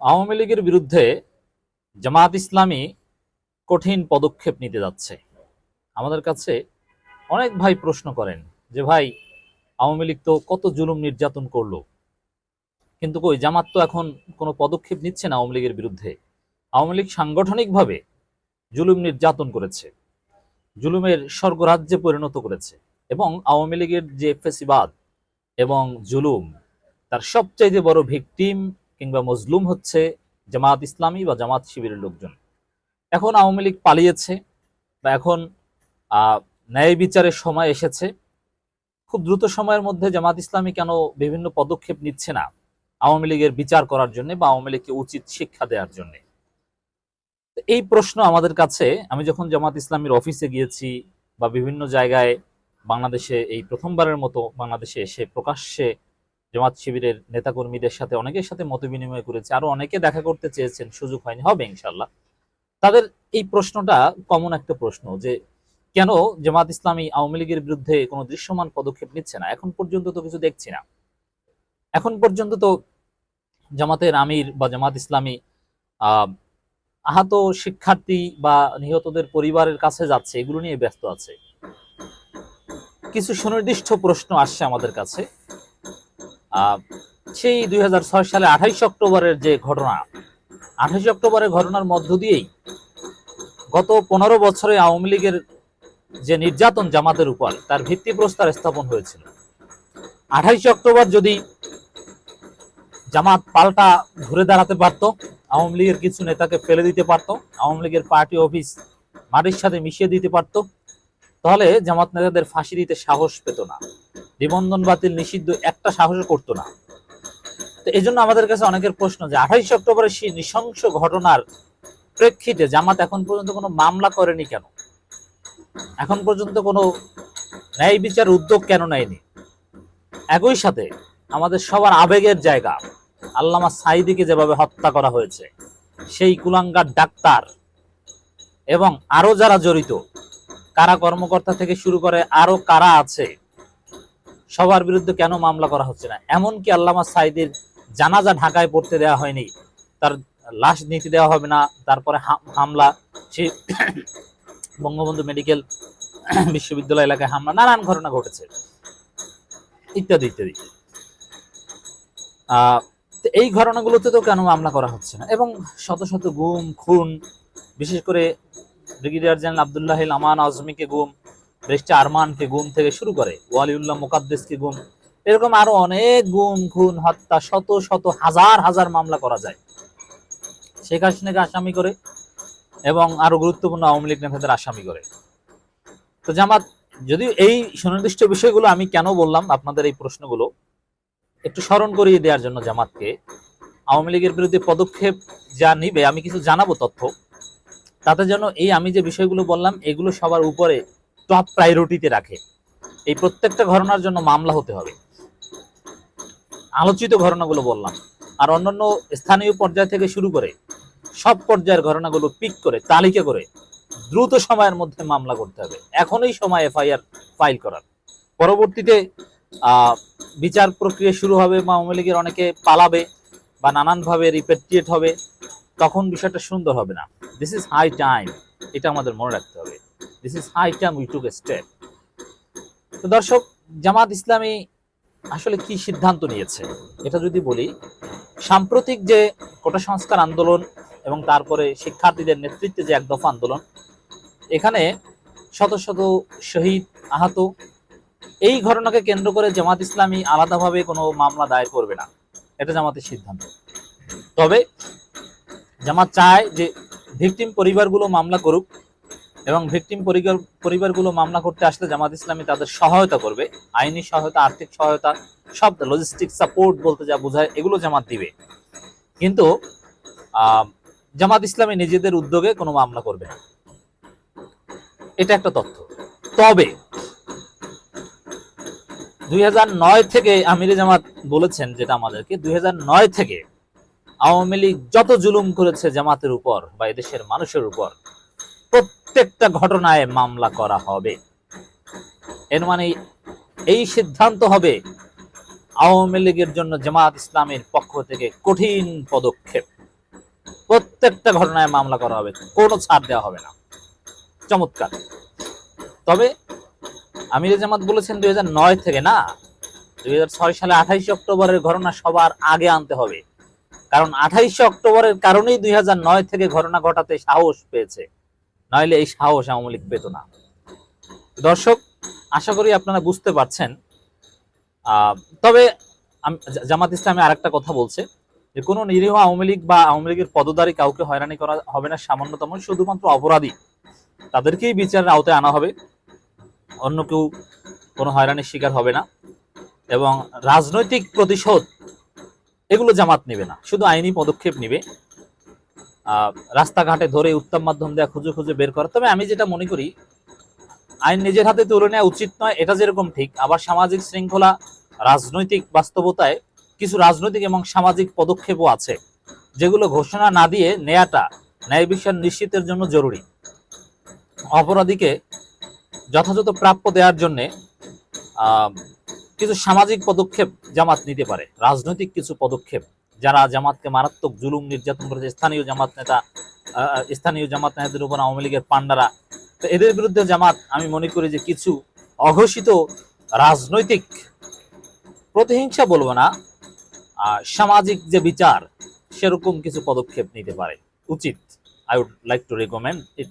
আওয়ামী লীগের বিরুদ্ধে জামাত ইসলামী কঠিন পদক্ষেপ নিতে যাচ্ছে। আমাদের কাছে অনেক ভাই প্রশ্ন করেন যে, ভাই, আওয়ামী লীগ তো কত জুলুম নির্যাতন করল। কিন্তু কই, জামাত তো এখন কোনো পদক্ষেপ নিচ্ছে না আওয়ামী লীগের বিরুদ্ধে। আওয়ামী লীগ সাংগঠনিকভাবে জুলুম নির্যাতন করেছে। জুলুমের স্বর্গরাজ্যে পরিণত করেছে। এবং আওয়ামী লীগের যে ফেসিবাদ এবং জুলুম, তার সবচাইতে বড় ভিকটিম কিংবা মজলুম হচ্ছে জামাত ইসলামী বা জামাত শিবিরের লোকজন। এখন আওয়ামী লীগ পালিয়েছে বা এখন ন্যায় বিচারের সময় এসেছে। খুব দ্রুত সময়ের মধ্যে জামাত ইসলামী কেন বিভিন্ন পদক্ষেপ নিচ্ছে না আওয়ামী লীগের বিচার করার জন্য বা আওয়ামী লীগকে উচিত শিক্ষা দেওয়ার জন্য? এই প্রশ্ন আমাদের কাছে, আমি যখন জামাত ইসলামীর অফিসে গিয়েছি বা বিভিন্ন জায়গায় বাংলাদেশে এই প্রথমবারের মতো বাংলাদেশে এসে প্রকাশ্যে জামাত শিবিরের নেতাকর্মীদের সাথে, অনেকের সাথে মত বিনিময় করেছে, আরও অনেকে দেখা করতে চেয়েছেন, সুযোগ হয়নি, হবে ইনশাল্লাহ তাদের এই প্রশ্নটা কমন একটা প্রশ্ন যে, কেন জামাত ইসলামী আওয়ামী লীগের বিরুদ্ধে কোনো দৃশ্যমান পদক্ষেপ নিচ্ছে না? এখন পর্যন্ত তো কিছু দেখছি না। এখন পর্যন্ত তো জামাতের আমির বা জামাত ইসলামী, আহ, আহত শিক্ষার্থী বা নিহতদের পরিবারের কাছে যাচ্ছে, এগুলো নিয়ে ব্যস্ত আছে। কিছু সুনির্দিষ্ট প্রশ্ন আসছে আমাদের কাছে। সেই দুই হাজার ছয় সালে আঠাইশ অক্টোবরের যে ঘটনা, আঠাইশ অক্টোবরের ঘটনার মধ্য দিয়েই গত পনেরো বছরে আওয়ামী লীগের যে নির্যাতন জামাতের উপর, তার ভিত্তিপ্রস্তর স্থাপন হয়েছিল। আঠাইশ অক্টোবর যদি জামাত পাল্টা ঘুরে দাঁড়াতে পারত, আওয়ামী লীগের কিছু নেতাকে ফেলে দিতে পারত, আওয়ামী লীগের পার্টি অফিস মাটির সাথে মিশিয়ে দিতে পারত, তাহলে জামাত নেতাদের ফাঁসি দিতে সাহস পেত না। নিবন্ধন বাতিল নিষিদ্ধ একটা সাহস করতো না। তো এই জন্য আমাদের কাছে অনেকের প্রশ্ন যে, আঠাইশ অক্টোবরের সেই নৃশংস ঘটনার প্রেক্ষিতে জামাত এখন পর্যন্ত কোনো মামলা করেনি কেন? এখন পর্যন্ত কোনো ন্যায় বিচার উদ্যোগ কেন নেয়নি? একই সাথে আমাদের সবার আবেগের জায়গা, আল্লামা সাইদিকে যেভাবে হত্যা করা হয়েছে, সেই কুলাঙ্গার ডাক্তার এবং আরও যারা জড়িত, কারা কর্মকর্তা থেকে শুরু করে আরও কারা আছে সবার বিরুদ্ধে কেন মামলা করা হচ্ছে না? এমনকি আল্লামা সাইদির জানাজা ঢাকায় পড়তে দেওয়া হয়নি। তার লাশ নিতে দেওয়া হবে না। তারপরে হামলা, সে বঙ্গবন্ধু মেডিকেল বিশ্ববিদ্যালয় এলাকায় হামলা, নানান ঘটনা ঘটেছে। ইত্যাদি ইত্যাদি। এই ঘটনাগুলোতে তো কেন মামলা করা হচ্ছে না? এবং শত শত গুম, খুন, বিশেষ করে ব্রিগেডিয়ার জেনারেল আবদুল্লাহ আমান আজমিকে গুম ব্রেস্টে আরমানকে গুম থেকে শুরু করে, ওয়ালিউল্লাহ মোকাদ্দেসকে গুম। এরকম আরও অনেক গুম, খুন, হত্যা, শত শত, হাজার হাজার মামলা করা যায়। শেখ হাসিনাকে আসামি করে এবং আরও গুরুত্বপূর্ণ আওয়ামী লীগ নেতাদের আসামি করে। তো জামাত যদি এই সুনির্দিষ্ট বিষয়গুলো আমি কেন বললাম, আপনাদের এই প্রশ্নগুলো একটু স্মরণ করিয়ে দেওয়ার জন্য জামাতকে। আওয়ামী লীগের বিরুদ্ধে পদক্ষেপ যা নিবে, আমি কিছু জানাব তথ্য। তাতে যেন এই আমি যে বিষয়গুলো বললাম, এগুলো সবার উপরে টপ প্রায়োরিটিতে রাখে। এই প্রত্যেকটা ঘটনার জন্য মামলা হতে হবে। আলোচিত ঘটনাগুলো বললাম। আর অন্যান্য স্থানীয় পর্যায় থেকে শুরু করে সব পর্যায়ের ঘটনাগুলো পিক করে, তালিকা করে দ্রুত সময়ের মধ্যে মামলা করতে হবে। এখনই সময় এফআইআর ফাইল করার। পরবর্তীতে বিচার প্রক্রিয়া শুরু হবে বা আওয়ামী লীগের অনেকে পালাবে বা নানানভাবে রিপেট্রিয়েট হবে। তখন বিষয়টা সুন্দর হবে না। দিস ইজ হাই টাইম এটা আমাদের মনে রাখতে হবে। This is high time we took step তো দর্শক, জামাত ইসলামী আসলে কি সিদ্ধান্ত নিয়েছে? এটা যদি বলি, সাম্প্রতিক যে কোটা সংস্কার আন্দোলন এবং তারপরে শিক্ষার্থীদের নেতৃত্বে যে এক দফা আন্দোলন, এখানে শত শত শহীদ আহত, এই ঘটনাকে কেন্দ্র করে জামাত ইসলামী আলাদাভাবে কোনো মামলা দায়ের করবে না। এটা জামাতের সিদ্ধান্ত। তবে জামাত চায় যে ভিকটিম পরিবারগুলো মামলা করুক এবং ভিকটিম পরিবার পরিবারগুলো মামলা করতে আসলে জামাত ইসলামী তাদের সহায়তা করবে। আইনি সহায়তা, আর্থিক সহায়তা, সব লজিস্টিক সাপোর্ট বলতে যা বোঝায়, এগুলো জামাত দিবে। কিন্তু জামাত ইসলামী নিজেদের উদ্যোগে কোনো মামলা করবে না। এটা একটা তথ্য। তবে, দুই হাজার নয় থেকে আমিরে জামাত বলেছেন যেটা আমাদেরকে, দুই হাজার নয় থেকে আওয়ামী লীগ যত জুলুম করেছে জামাতের উপর বা এদেশের মানুষের উপর প্রত্যেকটা ঘটনায় মামলা করা হবে। এর মানে এই সিদ্ধান্ত হবে আওয়ামী লীগের জন্য জামাত ইসলামের পক্ষ থেকে কঠিন পদক্ষেপ। প্রত্যেকটা ঘটনায় মামলা করা হবে, কোনো ছাড় দেওয়া হবে না। চমৎকার। তবে আমির জামাত বলেছেন দুই নয় থেকে না, দুই হাজার ছয় সালে আঠাইশে অক্টোবরের ঘটনা সবার আগে আনতে হবে। কারণ আঠাইশে অক্টোবরের কারণেই দুই নয় থেকে ঘটনা ঘটাতে সাহস পেয়েছে। নইলে এই সাহস আওয়ামী লীগ পেত না। দর্শক, আশা করি আপনারা বুঝতে পারছেন। তবে জামাত ইসলামে আরেকটা কথা বলছে যে, কোনো নিরীহ আওয়ামী লীগ বা আওয়ামী লীগের পদধারী কাউকে হয়রানি করা হবে না, সামান্যতম শুধুমাত্র অপরাধী। তাদেরকেই বিচারের আওতায় আনা হবে। অন্য কেউ কোনো হয়রানির শিকার হবে না। এবং রাজনৈতিক প্রতিশোধ, এগুলো জামাত নেবে না। শুধু আইনি পদক্ষেপ নেবে। রাস্তাঘাটে ধরে উত্তম মাধ্যম দেওয়া খুঁজে খুঁজে বের করা। তবে আমি যেটা মনে করি, আইন নিজের হাতে তুলে নেওয়া উচিত নয়, এটা যেরকম ঠিক, আবার সামাজিক শৃঙ্খলা, রাজনৈতিক বাস্তবতায় কিছু রাজনৈতিক এবং সামাজিক পদক্ষেপও আছে, যেগুলো ঘোষণা না দিয়ে নেয়াটা ন্যায় বিচার নিশ্চিতের জন্য জরুরি। অপরাধীকে যথাযথ প্রাপ্য দেওয়ার জন্যে কিছু সামাজিক পদক্ষেপ জামাত নিতে পারে, রাজনৈতিক কিছু পদক্ষেপ। যারা জামাতকে মারাত্মক জুলুম নির্যাতন করেছে, স্থানীয় জামাত নেতা স্থানীয় জামাত নেতাদের উপর আওয়ামী লীগের পান্ডারা তো এদের বিরুদ্ধে জামাত, আমি মনে করি যে কিছু অঘোষিত রাজনৈতিক প্রতিহিংসা বলব না সামাজিক যে বিচার, সেরকম কিছু পদক্ষেপ নিতে পারে। উচিত। I would like to recommend it